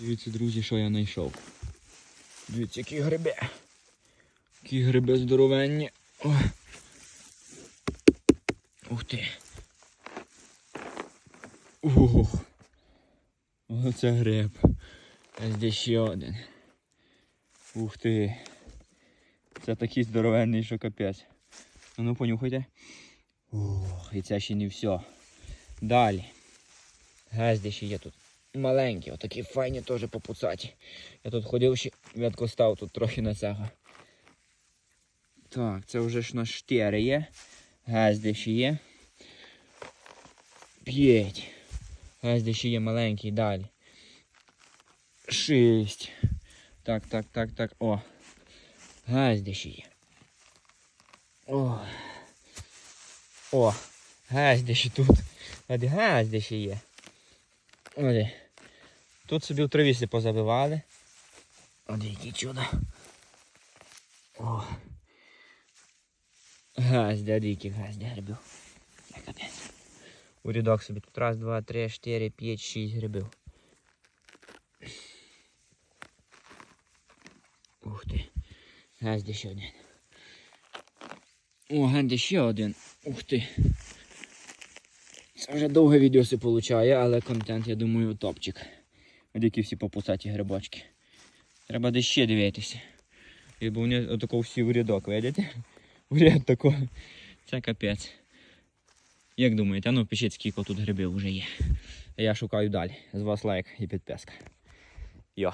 Дивіться, друзі, що я знайшов. Дивіться, які гриби. Які гриби здоровенні. О. Ух ти. Ух. Оце гриб. Ось де ще один. Ух ти. Це такий здоровенний, що капець. А ну понюхайте. Ух, і це ще не все. Далі. Газди ще є тут. Маленькі, отакі файні теж попуцаті. Я тут ходив ще ветку став тут трохи на цього. Так, це вже ж на штери є. Газди ще є. П'ять. Газди ще є маленький далі. Шість. Так, так, так, так. О. Газди ще є. О. О. Газди ще тут. От газди ще є. Оде. Тут собі в травісі позабивали. От які чудо. О. Газди, от які газди грибів. Капець. У рядок собі тут раз, два, три, чотири, п'ять, шість грибів. Ух ти. Газди ще один. О, Ганди ще один. Ух ти. Це вже довге відео получає, але контент, я думаю, топчик. Які всі попусаті грибочки. Треба десь ще дивитися. І бо вони отако всі в рядок, видите? В ряд тако. Це капець. Як думаєте, а ну пишіть, скільки тут грибів вже є. Я шукаю далі. З вас лайк і підписка. Йо.